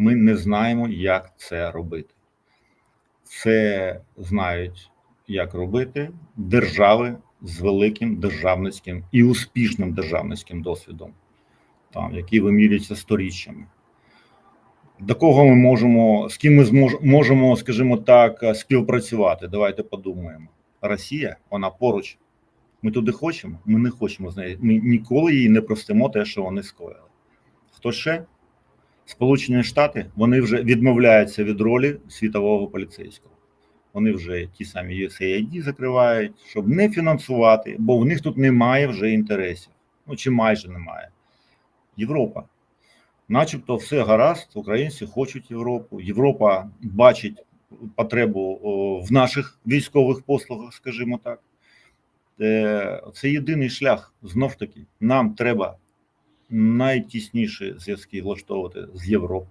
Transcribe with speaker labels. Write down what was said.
Speaker 1: Ми не знаємо, як це робити. Це знають, як робити держави з великим державницьким і успішним державницьким досвідом, там, які вимірюються сторіччями. До кого ми можемо, з ким ми можемо, скажімо так, співпрацювати? Давайте подумаємо. Росія, вона поруч. Ми туди хочемо, ми не хочемо з нею. Ми ніколи їй не простимо те, що вони скоїли. Хто ще? Сполучені Штати вони вже відмовляються від ролі світового поліцейського. Вони вже ті самі USAID закривають, щоб не фінансувати, бо в них тут немає вже інтересів. Ну чи майже немає. Європа. Начебто все гаразд, українці хочуть Європу. Європа бачить потребу в наших військових послугах, скажімо так. Е, Це єдиний шлях. Знов таки, нам треба найтісніші зв'язки влаштовувати з Європою.